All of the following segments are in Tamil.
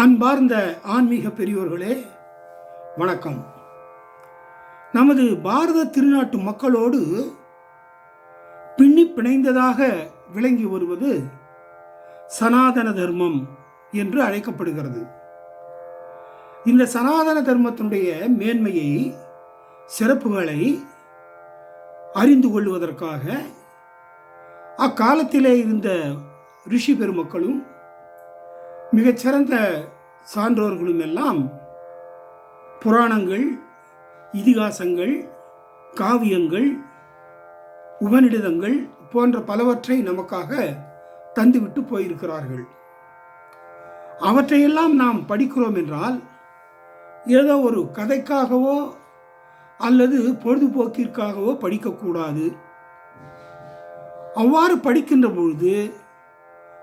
அன்பார்ந்த ஆன்மீக பெரியோர்களே வணக்கம். நமது பாரத திருநாட்டு மக்களோடு பின்னி பிணைந்ததாக விளங்கி வருவது சனாதன தர்மம் என்று அழைக்கப்படுகிறது. இந்த சனாதன தர்மத்தினுடைய மேன்மையை சிறப்புகளை அறிந்து கொள்வதற்காக அக்காலத்திலே இருந்த ரிஷி பெருமக்களும் மிகச்சிறந்த சான்றோர்களும் எல்லாம் புராணங்கள் இதிகாசங்கள் காவியங்கள் உபநிடதங்கள் போன்ற பலவற்றை நமக்காக தந்துவிட்டு போயிருக்கிறார்கள். அவற்றையெல்லாம் நாம் படிக்கிறோம் என்றால் ஏதோ ஒரு கதைக்காகவோ அல்லது பொழுதுபோக்கிற்காகவோ படிக்கக்கூடாது. அவ்வாறு படிக்கின்ற பொழுது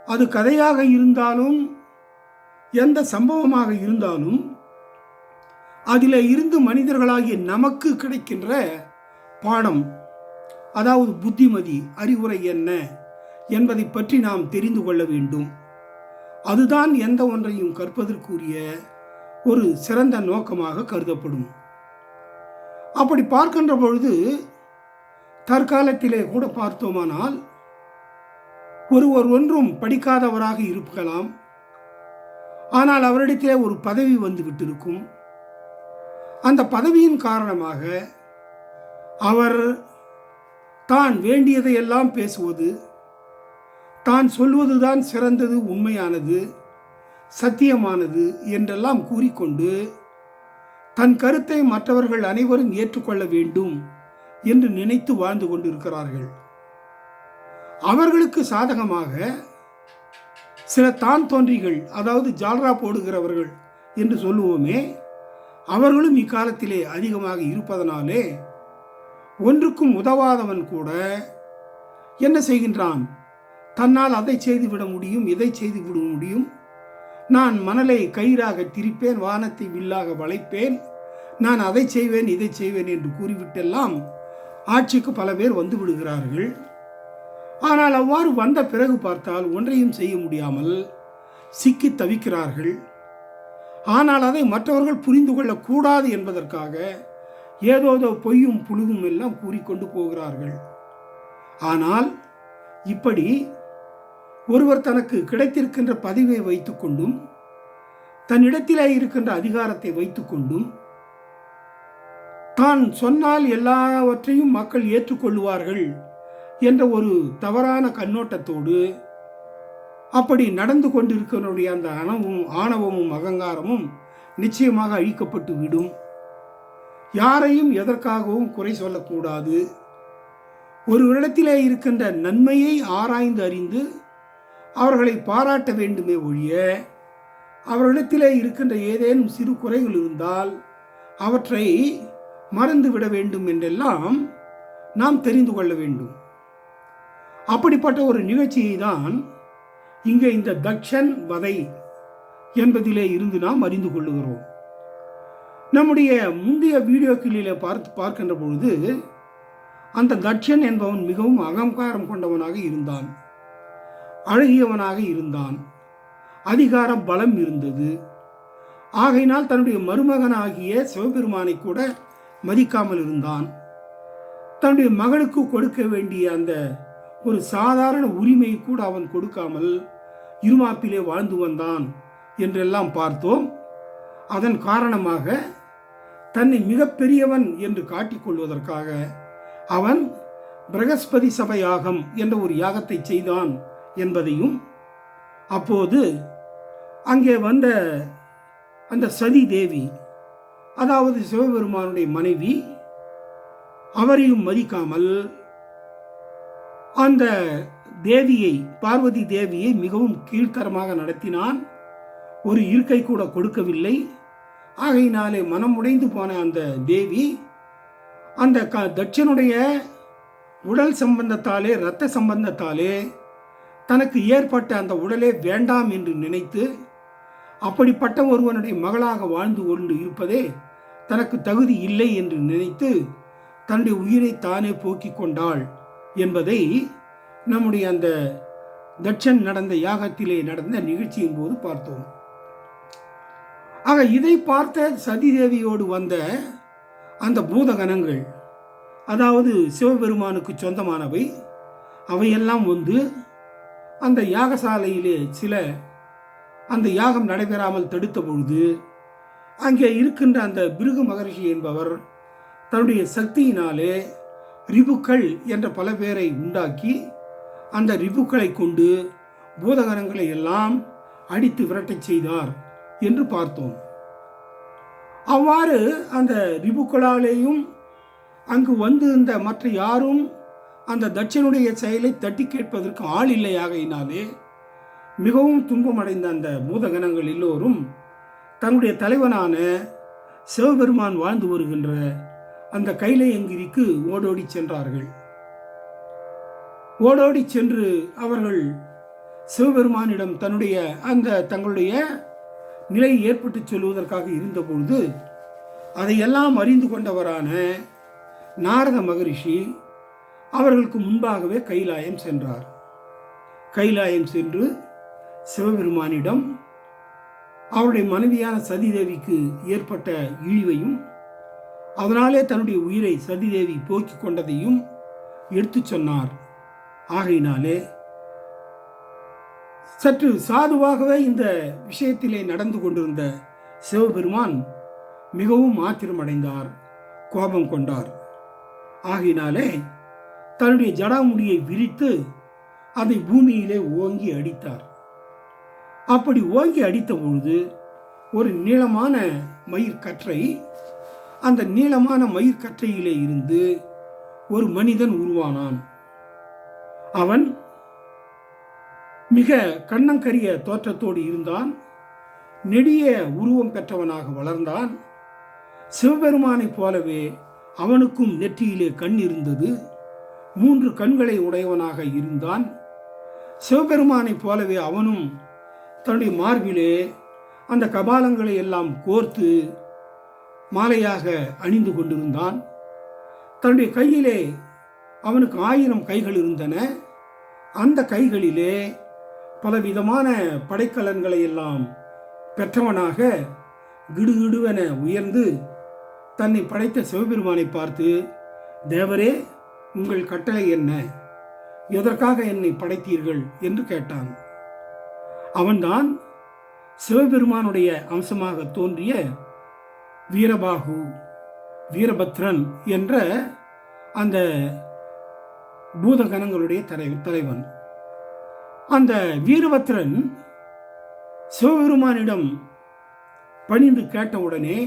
அது கதையாக இருந்தாலும் எந்த சம்பவமாக இருந்தாலும் அதில் இருந்து மனிதர்களாகிய நமக்கு கிடைக்கின்ற பாடம் அதாவது புத்திமதி அறிவுரை என்ன என்பதை பற்றி நாம் தெரிந்து கொள்ள வேண்டும். அதுதான் எந்த ஒன்றையும் கற்பதற்குரிய ஒரு சிறந்த நோக்கமாக கருதப்படும். அப்படி பார்க்கின்ற பொழுது தற்காலத்திலே கூட பார்த்தோமானால் ஒருவர் ஒன்றும் படிக்காதவராக இருக்கலாம். ஆனால் அவரிடத்திலே ஒரு பதவி வந்துவிட்டு இருக்கும் அந்த பதவியின் காரணமாக அவர் தான் வேண்டியதையெல்லாம் பேசுவது தான் சொல்வதுதான் சிறந்தது உண்மையானது சத்தியமானது என்றெல்லாம் கூறிக்கொண்டு தன் கருத்தை மற்றவர்கள் அனைவரும் ஏற்றுக்கொள்ள வேண்டும் என்று நினைத்து வாழ்ந்து கொண்டிருக்கிறார்கள். அவர்களுக்கு சாதகமாக சில தான் தோன்றிகள் அதாவது ஜால்ரா போடுகிறவர்கள் என்று சொல்லுவோமே அவர்களும் இக்காலத்திலே அதிகமாக இருப்பதனாலே ஒன்றுக்கும் உதவாதவன் கூட என்ன செய்கின்றான்? தன்னால் அதை செய்துவிட முடியும் இதை செய்து விட முடியும். நான் மணலை கயிறாக திரிப்பேன் வானத்தை வில்லாக வளைப்பேன். நான் அதை செய்வேன் இதை செய்வேன் என்று கூறிவிட்டெல்லாம் ஆட்சிக்கு பல பேர் வந்து விடுகிறார்கள். ஆனால் அவ்வாறு வந்த பிறகு பார்த்தால் ஒன்றையும் செய்ய முடியாமல் சிக்கி தவிக்கிறார்கள். ஆனால் அதை மற்றவர்கள் புரிந்து கொள்ளக்கூடாது என்பதற்காக ஏதோதோ பொய்யும் புழுவும் எல்லாம் கூறிக்கொண்டு போகிறார்கள். ஆனால் இப்படி ஒருவர் தனக்கு கிடைத்திருக்கின்ற பதவியை வைத்துக்கொண்டும் தன்னிடத்திலே இருக்கின்ற அதிகாரத்தை வைத்துக்கொண்டும் தான் சொன்னால் எல்லாவற்றையும் மக்கள் ஏற்றுக்கொள்வார்கள் என்ற ஒரு தவறான கண்ணோட்டத்தோடு அப்படி நடந்து கொண்டிருக்கிறனுடைய அந்த அணவும் ஆணவமும் அகங்காரமும் நிச்சயமாக அழிக்கப்பட்டு விடும். யாரையும் எதற்காகவும் குறை சொல்லக்கூடாது. ஒரு இடத்திலே இருக்கின்ற நன்மையை ஆராய்ந்து அறிந்து அவர்களை பாராட்ட வேண்டுமே ஒழிய அவர்களிடத்திலே இருக்கின்ற ஏதேனும் சிறு குறைகள் இருந்தால் அவற்றை மறந்து விட வேண்டும் என்றெல்லாம் நாம் தெரிந்து கொள்ள வேண்டும். அப்படிப்பட்ட ஒரு நிகழ்ச்சியை தான் இங்கே இந்த தக்ஷன் வதை என்பதிலே இருந்து நாம் அறிந்து கொள்ளுகிறோம். நம்முடைய முந்தைய வீடியோக்களிலே பார்த்து பார்க்கின்ற பொழுது அந்த தட்சன் என்பவன் மிகவும் அகங்காரம் கொண்டவனாக இருந்தான். அழகியவனாக இருந்தான். அதிகார பலம் இருந்தது. ஆகையினால் தன்னுடைய மருமகனாகிய சிவபெருமானை கூட மதிக்காமல் இருந்தான். தன்னுடைய மகளுக்கு கொடுக்க வேண்டிய அந்த ஒரு சாதாரண உரிமை கூட அவன் கொடுக்காமல் இருமாப்பிலே வாழ்ந்து வந்தான் என்றெல்லாம் பார்த்தோம். அதன் காரணமாக தன்னை மிகப்பெரியவன் என்று காட்டிக்கொள்வதற்காக அவன் பிரகஸ்பதி சபை யாகம் என்ற ஒரு யாகத்தை செய்தான் என்பதையும் அப்போது அங்கே வந்த அந்த சதி தேவி அதாவது சிவபெருமானுடைய மனைவி அவரையும் மதிக்காமல் அந்த தேவியை பார்வதி தேவியை மிகவும் கீழ்த்தரமாக நடத்தினான். ஒரு இருக்கை கூட கொடுக்கவில்லை. ஆகையினாலே மனம் உடைந்து போன அந்த தேவி அந்த க தட்சனுடைய உடல் சம்பந்தத்தாலே இரத்த சம்பந்தத்தாலே தனக்கு ஏற்பட்ட அந்த உடலே வேண்டாம் என்று நினைத்து அப்படிப்பட்ட ஒருவனுடைய மகளாக வாழ்ந்து கொண்டு இருப்பதே தனக்கு தகுதி இல்லை என்று நினைத்து தன்னுடைய உயிரை தானே போக்கிக் கொண்டாள். என்பதை நம்முடைய அந்த தட்சன் நடந்த யாகத்திலே நடந்த நிகழ்ச்சியின் போது பார்த்தோம். ஆக இதை பார்த்த சதிதேவியோடு வந்த அந்த பூதகணங்கள் அதாவது சிவபெருமானுக்கு சொந்தமானவை அவையெல்லாம் வந்து அந்த யாகசாலையிலே சில அந்த யாகம் நடைபெறாமல் தடுத்த பொழுது அங்கே இருக்கின்ற அந்த பிருகு மகரிஷி என்பவர் தன்னுடைய சக்தியினாலே ரிபுக்கள் என்ற பல பேரை உண்டாக்கி அந்த ரிபுக்களை கொண்டு பூதகணங்களை எல்லாம் அடித்து விரட்டச் செய்தார் என்று பார்த்தோம். அவ்வாறு அந்த ரிபுக்களாலேயும் அங்கு வந்து இருந்த மற்ற யாரும் அந்த தட்சனுடைய செயலை தட்டி கேட்பதற்கு ஆள் இல்லையாகையினாலே மிகவும் துன்பமடைந்த அந்த பூதகணங்கள் எல்லோரும் தன்னுடைய தலைவனான சிவபெருமான் வாழ்ந்து வருகின்ற அந்த கைலையங்கிரிக்கு ஓடோடி சென்றார்கள். ஓடோடி சென்று அவர்கள் சிவபெருமானிடம் தன்னுடைய அந்த தங்களுடைய நிலை ஏற்பட்டு சொல்வதற்காக இருந்தபொழுது அதையெல்லாம் அறிந்து கொண்டவரான நாரத மகரிஷி அவர்களுக்கு முன்பாகவே கைலாயம் சென்றார். கைலாயம் சென்று சிவபெருமானிடம் அவருடைய மனைவியான சதிதேவிக்கு ஏற்பட்ட இழிவையும் அதனாலே தன்னுடைய உயிரை சதிதேவி போக்கிக் கொண்டதையும் எடுத்துச் சொன்னார். ஆகையினாலே சற்று சாதுவாகவே இந்த விஷயத்திலே நடந்து கொண்டிருந்த சிவபெருமான் மிகவும் ஆத்திரமடைந்தார் கோபம் கொண்டார். ஆகையினாலே தன்னுடைய ஜடாமுடியை விரித்து அதை பூமியிலே ஓங்கி அடித்தார். அப்படி ஓங்கி அடித்த பொழுது ஒரு நீளமான மயிர்கற்றை அந்த நீளமான மயிர்கற்றையிலே இருந்து ஒரு மனிதன் உருவானான். அவன் மிக கண்ணங்கரிய தோற்றத்தோடு இருந்தான். நெடிய உருவம் பெற்றவனாக வளர்ந்தான். சிவபெருமானைப் போலவே அவனுக்கும் நெற்றியிலே கண் இருந்தது. மூன்று கண்களை உடையவனாக இருந்தான். சிவபெருமானைப் போலவே அவனும் தன்னுடைய மார்பிலே அந்த கபாலங்களை எல்லாம் கோர்த்து மாலையாக அணிந்து கொண்டிருந்தான். தன்னுடைய கையிலே அவனுக்கு ஆயிரம் கைகள் இருந்தன. அந்த கைகளிலே பலவிதமான படைக்கலன்களை எல்லாம் பெற்றவனாக கிடுகிடுவென உயர்ந்து தன்னை படைத்த சிவபெருமானை பார்த்து தேவரே உங்கள் கட்டளை என்ன? எதற்காக என்னை படைத்தீர்கள்? என்று கேட்டான். அவன்தான் சிவபெருமானுடைய அம்சமாக தோன்றிய வீரபாகு வீரபத்ரன் என்ற அந்த பூதகணங்களுடைய தலை தலைவன். அந்த வீரபத்ரன் சிவபெருமானிடம் பணிந்து கேட்டவுடனே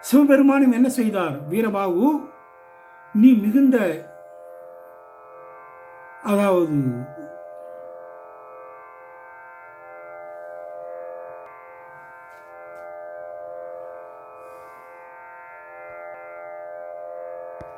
சிவபெருமானும் என்ன செய்தார் வீரபாகு? நீ மிகுந்த அதாவது